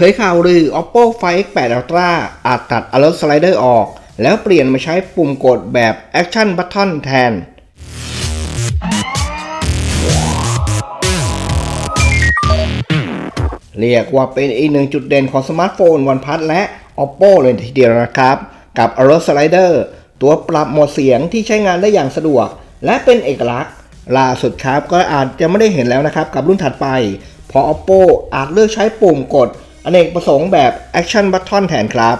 เผยข่าวลือ Oppo Find X8 Ultra อาจตัด Alert Slider ออก แล้วเปลี่ยนมาใช้ปุ่มกดแบบ Action Button แทน เรียกว่าเป็นอีกหนึ่งจุดเด่นของสมาร์ทโฟน OnePlus และ Oppo เลยทีเดียวนะครับ กับ Alert Slider ตัวปรับโหมดเสียงที่ใช้งานได้อย่างสะดวก และเป็นเอกลักษณ์ล่าสุดครับก็อาจจะไม่ได้เห็นแล้วนะครับ กับรุ่นถัดไปเพราะ Oppo อาจเลือกใช้ปุ่มกด อเนกประสงค์แบบ Action Button แทนครับ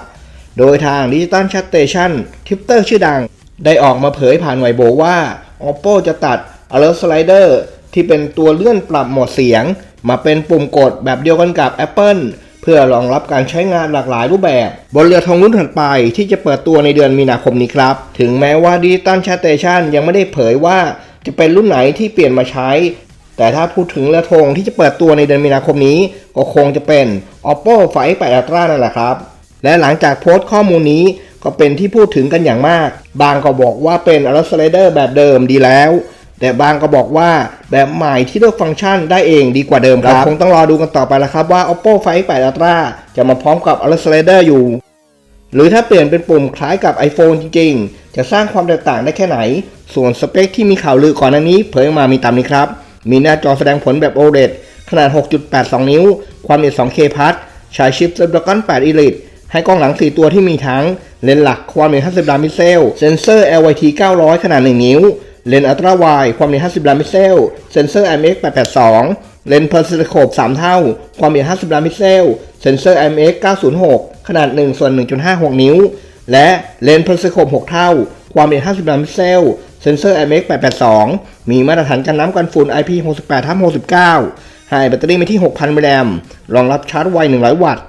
โดยทาง Digital Chat Station ทิปเตอร์ชื่อดัง ได้ออกมาเผยผ่านไวโบว่า Oppo จะตัด Alert Slider ที่เป็นตัวเลื่อนปรับโหมดเสียง มาเป็นปุ่มกดแบบเดียวกันกับ Apple เพื่อรองรับการใช้งานหลากหลายรูปแบบ บนเรือธงรุ่นถัดไปที่จะเปิดตัวในเดือนมีนาคมนี้ครับ ถึงแม้ว่า Digital Chat Station ยังไม่ได้เผยว่าจะเป็นรุ่นไหนที่เปลี่ยนมาใช้ แต่ถ้าพูดถึงเรือธงที่จะเปิดตัวในเดือนมีนาคมนี้ ก็คงจะเป็น Oppo Find 8 Ultra นั่นแหละครับ และหลังจากโพสต์ข้อมูลนี้ก็เป็นที่พูดถึงกันอย่างมาก บางก็บอกว่าเป็น a l s l i d e r แบบเดิมดีแล้ว แต่บางก็บอกว่าแบบใหม่ที่เลือกฟังก์ชันได้เองดีกว่าเดิมครับ คงต้องรอดูกันต่อไปแล้วครับว่า Oppo Find 8 Ultra จะมาพร้อมกับ a l s l i d e r อยู่ หรือถ้าเปลี่ยนเป็นปุ่มคล้ายกับ iPhone จริงๆ จะสร้างความแตกต่างได้แค่ไหน ส่วนสเปคที่มีข่าวลือก่อนหน้านี้เผยออกมามีตามนี้ครับ มีหน้าจอแสดงผลแบบ OLED ขนาด 6.82 นิ้ว ความละเอียด 2K พัทใช้ชิป Snapdragon 8 Elite ให้กล้องหลัง 4 ตัวที่มีทั้ง เลนส์หลักความละเอียด 50 ล้านพิกเซล เซนเซอร์ LYT 900 ขนาด 1 นิ้ว เลนส์อัลตราไวด์ความละเอียด 50 ล้านพิกเซล เซนเซอร์ IMX 882 เลนส์เพอร์สโคป 3 เท่า ความละเอียด 50 ล้านพิกเซล เซนเซอร์ IMX 906 ขนาด 1 ส่วน 1.56 นิ้ว และเลนส์เพอร์สโคป 6 เท่า ความละเอียด 50 ล้านพิกเซล เซนเซอร์ IMX 882 มีมาตรฐานกันน้ำกันฝุ่น IP68 ทับ69ให้แบตเตอรี่ไปที่ 6,000มิลลิแอมป์รองรับชาร์จไว 100 วัตต์